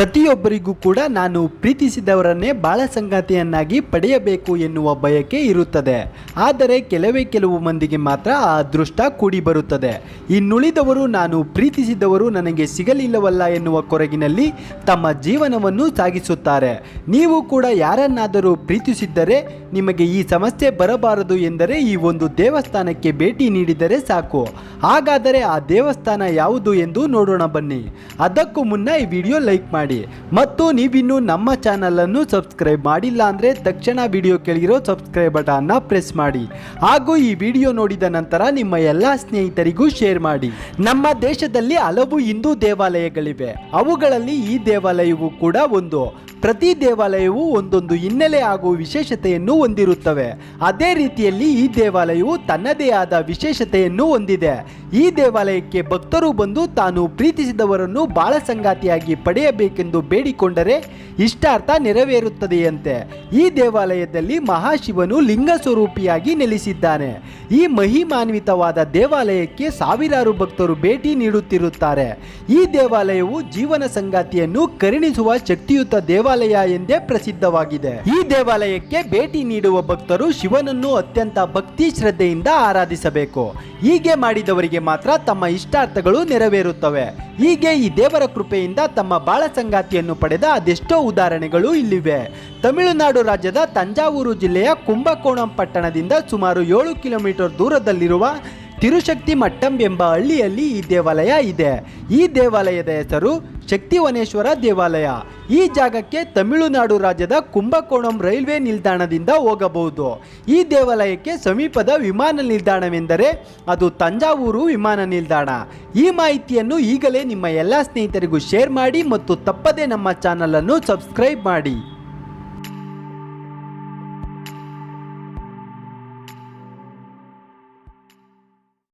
ಪ್ರತಿಯೊಬ್ಬರಿಗೂ ಕೂಡ ನಾನು ಪ್ರೀತಿಸಿದವರನ್ನೇ ಬಾಳ ಸಂಗಾತಿಯನ್ನಾಗಿ ಪಡೆಯಬೇಕು ಎನ್ನುವ ಬಯಕೆ ಇರುತ್ತದೆ. ಆದರೆ ಕೆಲವೇ ಕೆಲವು ಮಂದಿಗೆ ಮಾತ್ರ ಆ ಅದೃಷ್ಟ ಕೂಡಿ ಬರುತ್ತದೆ ಇನ್ನುಳಿದವರು ನಾನು ಪ್ರೀತಿಸಿದವರು ನನಗೆ ಸಿಗಲಿಲ್ಲವಲ್ಲ ಎನ್ನುವ ಕೊರಗಿನಲ್ಲಿ ತಮ್ಮ ಜೀವನವನ್ನು ಸಾಗಿಸುತ್ತಾರೆ. ನೀವು ಕೂಡ ಯಾರನ್ನಾದರೂ ಪ್ರೀತಿಸಿದ್ದರೆ ನಿಮಗೆ ಈ ಸಮಸ್ಯೆ ಬರಬಾರದು ಎಂದರೆ ಈ ಒಂದು ದೇವಸ್ಥಾನಕ್ಕೆ ಭೇಟಿ ನೀಡಿದರೆ ಸಾಕು. ಹಾಗಾದರೆ ಆ ದೇವಸ್ಥಾನ ಯಾವುದು ಎಂದು ನೋಡೋಣ ಬನ್ನಿ. ಅದಕ್ಕೂ ಮುನ್ನ ಈ ವಿಡಿಯೋ ಲೈಕ್ ಮಾಡಿ. ಮತ್ತು ನೀವಿನ್ನು ನಮ್ಮ ಚಾನಲನ್ನು ಸಬ್ಸ್ಕ್ರೈಬ್ ಮಾಡಿಲ್ಲ ಅಂದರೆ ತಕ್ಷಣ ವಿಡಿಯೋ ಕೆಳಗಿರೋ ಸಬ್ಸ್ಕ್ರೈಬ್ ಬಟನ್ನ ಪ್ರೆಸ್ ಮಾಡಿ. ಹಾಗೂ ಈ ವಿಡಿಯೋ ನೋಡಿದ ನಂತರ ನಿಮ್ಮ ಎಲ್ಲ ಸ್ನೇಹಿತರಿಗೂ ಶೇರ್ ಮಾಡಿ. ನಮ್ಮ ದೇಶದಲ್ಲಿ ಹಲವು ಹಿಂದೂ ದೇವಾಲಯಗಳಿವೆ. ಅವುಗಳಲ್ಲಿ ಈ ದೇವಾಲಯವು ಕೂಡ ಒಂದು. ಪ್ರತಿ ದೇವಾಲಯವು ಒಂದೊಂದು ಹಿನ್ನೆಲೆ ಹಾಗೂ ವಿಶೇಷತೆಯನ್ನು ಹೊಂದಿರುತ್ತವೆ. ಅದೇ ರೀತಿಯಲ್ಲಿ ಈ ದೇವಾಲಯವು ತನ್ನದೇ ಆದ ವಿಶೇಷತೆಯನ್ನು ಹೊಂದಿದೆ. ಈ ದೇವಾಲಯಕ್ಕೆ ಭಕ್ತರು ಬಂದು ತಾನು ಪ್ರೀತಿಸಿದವರನ್ನು ಬಾಳ ಸಂಗಾತಿಯಾಗಿ ಪಡೆಯಬೇಕೆಂದು ಬೇಡಿಕೊಂಡರೆ ಇಷ್ಟಾರ್ಥ ನೆರವೇರುತ್ತದೆಯಂತೆ. ಈ ದೇವಾಲಯದಲ್ಲಿ ಮಹಾಶಿವನು ಲಿಂಗ ಸ್ವರೂಪಿಯಾಗಿ ನೆಲೆಸಿದ್ದಾನೆ. ಈ ಮಹಿಮಾನ್ವಿತವಾದ ದೇವಾಲಯಕ್ಕೆ ಸಾವಿರಾರು ಭಕ್ತರು ಭೇಟಿ ನೀಡುತ್ತಿರುತ್ತಾರೆ. ಈ ದೇವಾಲಯವು ಜೀವನ ಸಂಗಾತಿಯನ್ನು ಕರುಣಿಸುವ ಶಕ್ತಿಯುತ ದೇವಾಲಯ ಎಂದೇ ಪ್ರಸಿದ್ಧವಾಗಿದೆ. ಈ ದೇವಾಲಯಕ್ಕೆ ಭೇಟಿ ನೀಡುವ ಭಕ್ತರು ಶಿವನನ್ನು ಅತ್ಯಂತ ಭಕ್ತಿ ಶ್ರದ್ಧೆಯಿಂದ ಆರಾಧಿಸಬೇಕು. ಹೀಗೆ ಮಾಡಿದವರಿಗೆ ಮಾತ್ರ ತಮ್ಮ ಇಷ್ಟಾರ್ಥಗಳು ನೆರವೇರುತ್ತವೆ. ಹೀಗೆ ಈ ದೇವರ ಕೃಪೆಯಿಂದ ತಮ್ಮ ಬಾಳ ಸಂಗಾತಿಯನ್ನು ಪಡೆದ ಅದೆಷ್ಟೋ ಉದಾಹರಣೆಗಳು ಇಲ್ಲಿವೆ. ತಮಿಳುನಾಡು ರಾಜ್ಯದ ತಂಜಾವೂರು ಜಿಲ್ಲೆಯ ಕುಂಭಕೋಣಂ ಪಟ್ಟಣದಿಂದ ಸುಮಾರು ಏಳು ಕಿಲೋಮೀಟರ್ ದೂರದಲ್ಲಿರುವ ತಿರುಶಕ್ತಿ ಮಟ್ಟಂ ಎಂಬ ಹಳ್ಳಿಯಲ್ಲಿ ಈ ದೇವಾಲಯ ಇದೆ. ಈ ದೇವಾಲಯದ ಹೆಸರು ಶಕ್ತಿವನೇಶ್ವರ ದೇವಾಲಯ. ಈ ಜಾಗಕ್ಕೆ ತಮಿಳುನಾಡು ರಾಜ್ಯದ ಕುಂಭಕೋಣಂ ರೈಲ್ವೆ ನಿಲ್ದಾಣದಿಂದ ಹೋಗಬಹುದು. ಈ ದೇವಾಲಯಕ್ಕೆ ಸಮೀಪದ ವಿಮಾನ ನಿಲ್ದಾಣವೆಂದರೆ ಅದು ತಂಜಾವೂರು ವಿಮಾನ ನಿಲ್ದಾಣ. ಈ ಮಾಹಿತಿಯನ್ನು ಈಗಲೇ ನಿಮ್ಮ ಎಲ್ಲ ಸ್ನೇಹಿತರಿಗೂ ಶೇರ್ ಮಾಡಿ ಮತ್ತು ತಪ್ಪದೇ ನಮ್ಮ ಚಾನಲನ್ನು ಸಬ್ಸ್ಕ್ರೈಬ್ ಮಾಡಿ.